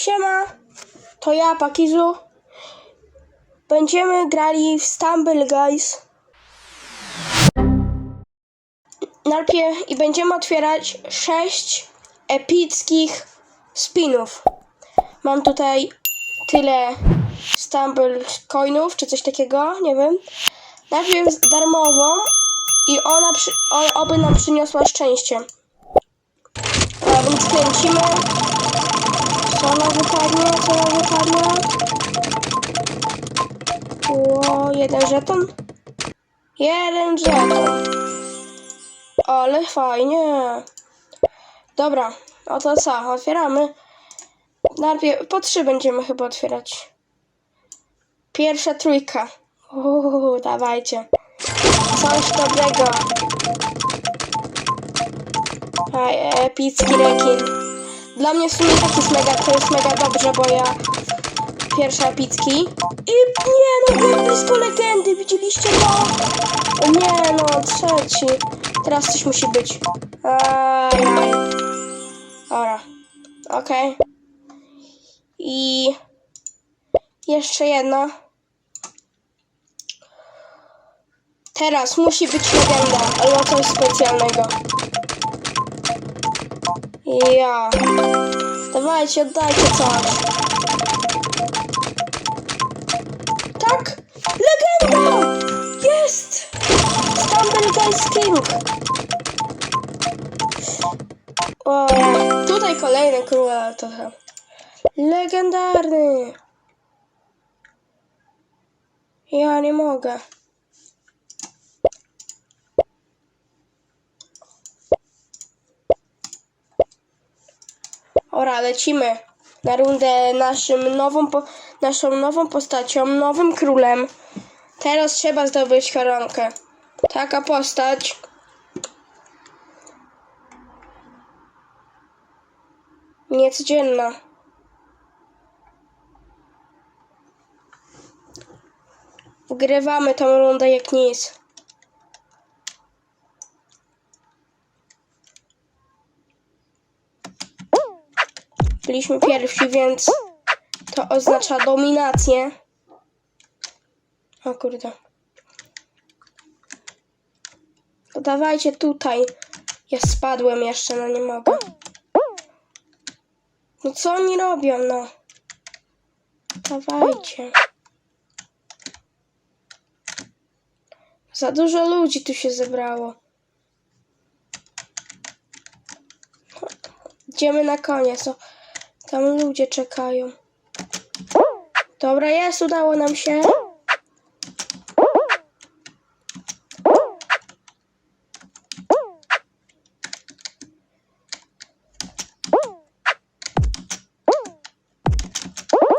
Siema, to ja, Pakizu. Będziemy grali w Stumble Guys. Najpierw i będziemy otwierać sześć epickich spinów. Mam tutaj tyle Stumble coinów, czy coś takiego, nie wiem. Najpierw darmową i ona przy, oby nam przyniosła szczęście. A więc kręcimy. Wypadnie? Co ona wypadnie? O, jeden żeton. Jeden żeton. Ale fajnie. Dobra, oto co? Otwieramy. Najpierw po trzy będziemy chyba otwierać. Pierwsza trójka. Uuu, dawajcie. Coś dobrego. Aj, epicki rekin. Dla mnie w sumie taki jest mega, to jest mega dobrze, bo ja pierwsza epicki. I nie no, jak blisko legendy, widzieliście to? Nie no, trzeci. Teraz coś musi być. Aj, aj. Dobra, okej. I jeszcze jedna. Teraz musi być legenda albo coś specjalnego. Ja. Dawajcie, oddajcie coś. Tak! Legenda! Jest! Stumble Guys King. O, tutaj kolejny król, chyba legendarny. Ja nie mogę. Ora, lecimy na rundę naszym nową, naszą nową postacią, nowym królem. Teraz trzeba zdobyć koronkę. Taka postać. Niecodzienna. Wgrywamy tą rundę jak nic. Byliśmy pierwsi, więc to oznacza dominację. O kurde. To dawajcie tutaj. Ja spadłem jeszcze, no nie mogę. No co oni robią, no? Dawajcie. Za dużo ludzi tu się zebrało. Idziemy na koniec. O, tam ludzie czekają. Dobra, jest, udało nam się.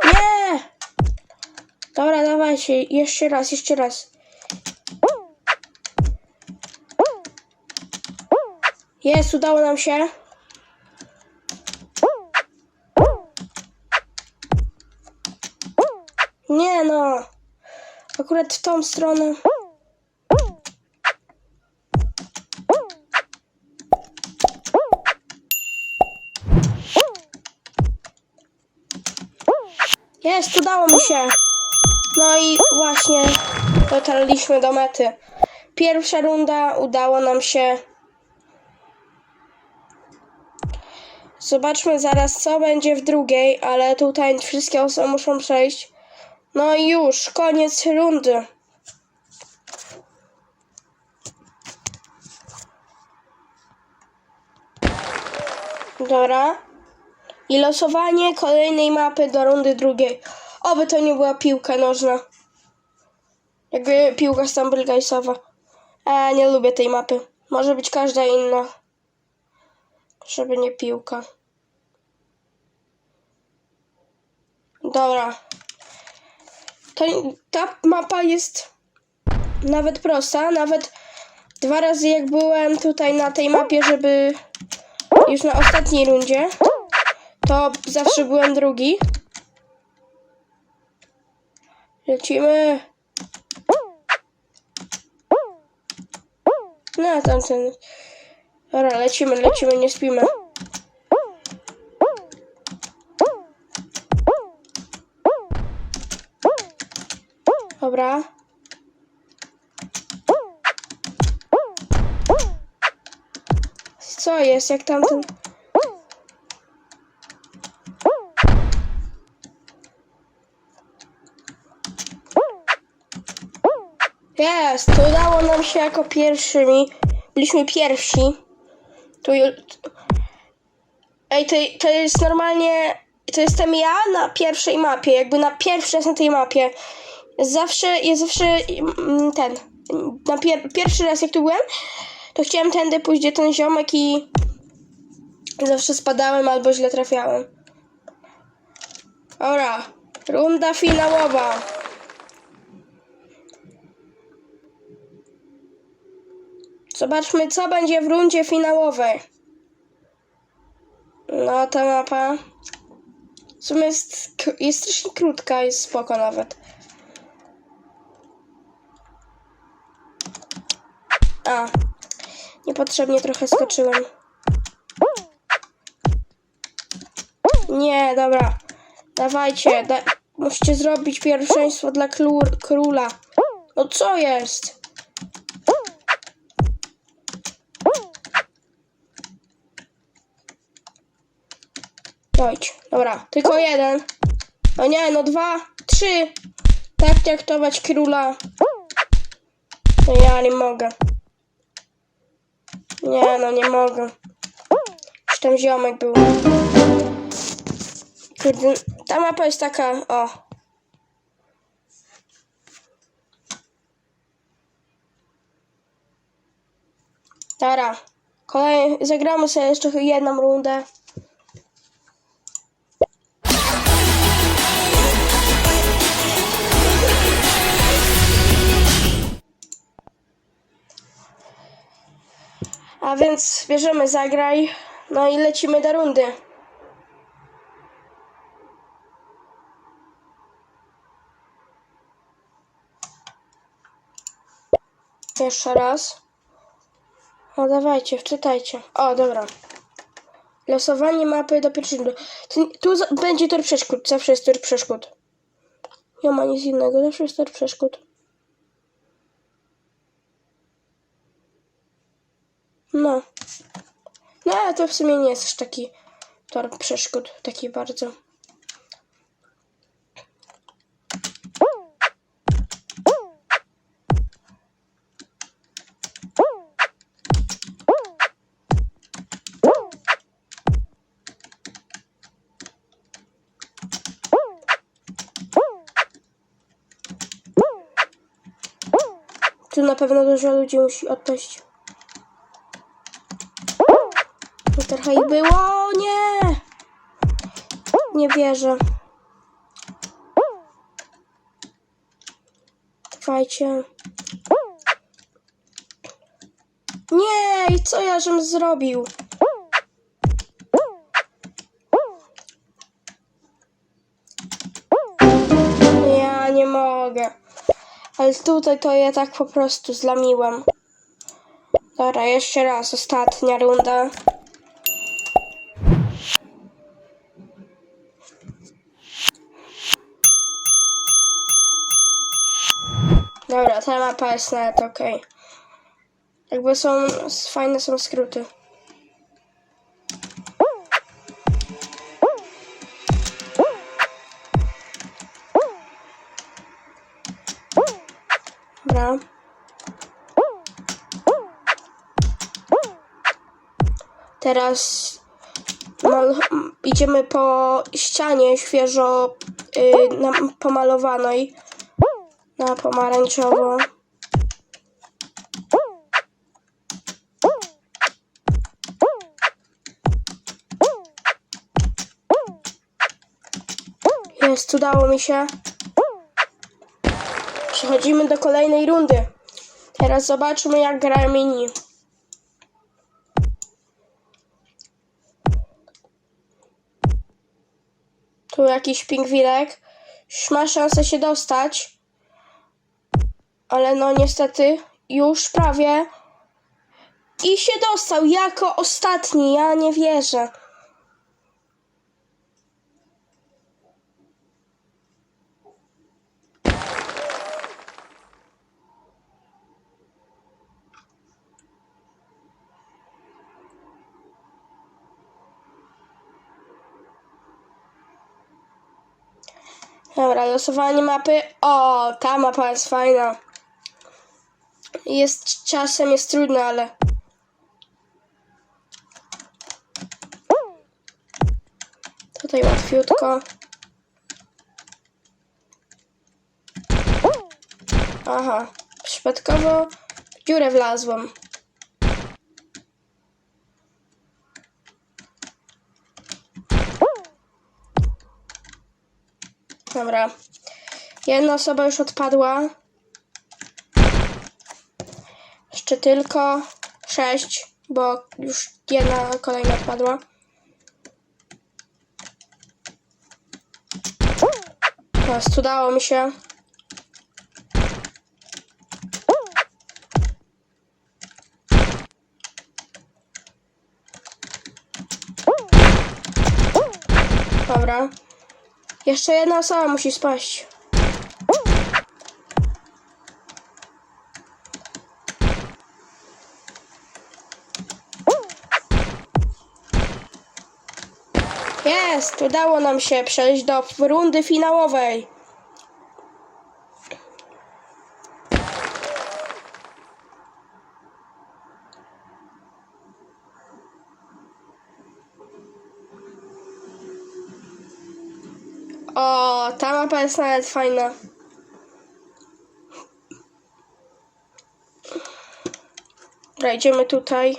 Nie! Dobra, dawajcie, jeszcze raz, jeszcze raz. Jest, udało nam się. Nie no. Akurat w tą stronę. Jest, udało mi się. No i właśnie dotarliśmy do mety. Pierwsza runda udało nam się. Zobaczmy zaraz, co będzie w drugiej, ale tutaj wszystkie osoby muszą przejść. No i już, koniec rundy. Dobra. I losowanie kolejnej mapy do rundy drugiej. Oby to nie była piłka nożna. Jakby piłka Stumble Guysowa. E, nie lubię tej mapy. Może być każda inna. Żeby nie piłka. Dobra. To, ta mapa jest nawet prosta. Nawet dwa razy jak byłem tutaj na tej mapie, żeby już na ostatniej rundzie, to zawsze byłem drugi. Lecimy. No, tamten. Dobra, lecimy, lecimy, nie spimy. Dobra. Co jest, jak tamten... Jest, to udało nam się jako pierwszymi. Byliśmy pierwsi. Tu... Ej, to, to jest normalnie... To jestem ja na pierwszej mapie, jakby na pierwszy raz na tej mapie. Zawsze, ja zawsze mm, ten... Na pier, pierwszy raz jak tu byłem, to chciałem tędy pójść, gdzie ten ziomek i... Zawsze spadałem albo źle trafiałem. Dobra, runda finałowa. Zobaczmy, co będzie w rundzie finałowej. No, ta mapa. W sumie jest, jest strasznie krótka, jest spoko nawet. A, niepotrzebnie trochę skoczyłem. Nie, dobra. Dawajcie, da musicie zrobić pierwszeństwo dla króla. No co jest? Dojdź. Dobra, tylko jeden. No nie, no dwa, trzy. Tak traktować króla. No ja nie mogę. Nie, no nie mogę. Już tam ziomek był. Kurde, ta mapa jest taka, o. Dobra. Kolej, zagramy sobie jeszcze jedną rundę. A więc bierzemy zagraj. No i lecimy do rundy. Jeszcze raz. O, dawajcie, wczytajcie. O, dobra. Losowanie mapy do pierwszej rundy. Tu, będzie tor przeszkód. Zawsze jest tor przeszkód. Nie ma nic innego. Zawsze jest tor przeszkód. No. No, ale to w sumie nie jest aż taki tor przeszkód. Taki bardzo. Tu na pewno dużo ludzi musi odpaść. Ich było. Nie! Nie wierzę. Trwajcie. Nie! I co ja żem zrobił? Ja nie mogę. Ale tutaj to ja tak po prostu zlamiłem. Dobra, jeszcze raz, ostatnia runda. Dobra, ta mapa jest nawet okej. Jakby są, fajne są skróty. Dobra. Teraz mal, idziemy po ścianie świeżo y, pomalowanej na pomarańczowo. Jest, udało mi się. Przechodzimy do kolejnej rundy. Teraz zobaczmy, jak grają inni. Tu jakiś pingwirek. Ma szansę się dostać ale no niestety już prawie. I się dostał jako ostatni, ja nie wierzę. Dobra, losowanie mapy. O, ta mapa jest fajna. Jest czasem jest trudna, ale. Tutaj łatwiutko. Aha, przypadkowo w dziurę wlazłam. Dobra. Jedna osoba już odpadła. Jeszcze tylko sześć, bo już jedna kolejna odpadła. Teraz udało mi się. Dobra. Jeszcze jedna osoba musi spaść. Jest! Udało nam się przejść do rundy finałowej. O, ta mapa jest nawet fajna. Dobra, idziemy tutaj.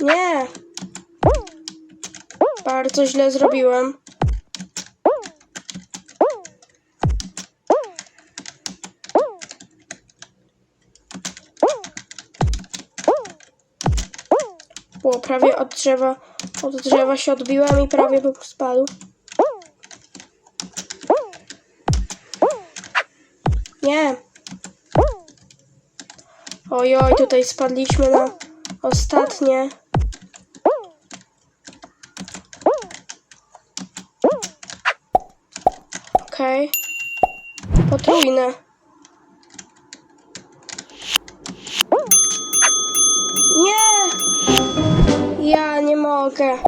Nie. Bardzo źle zrobiłem. Było prawie od drzewa, od drzewa się odbiłem i prawie bym spadł. Nie. Ojoj, tutaj spadliśmy na ostatnie. Okej. Potrójne. Nie! Ja nie mogę.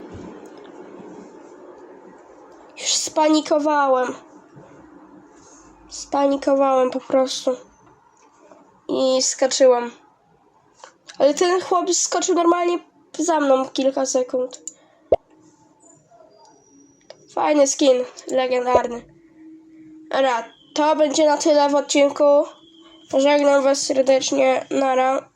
Już spanikowałem. Spanikowałem po prostu. I skoczyłem. Ale ten chłop skoczył normalnie za mną kilka sekund. Fajny skin, legendarny. Dobra, to będzie na tyle w odcinku. Żegnam Was serdecznie. Nara.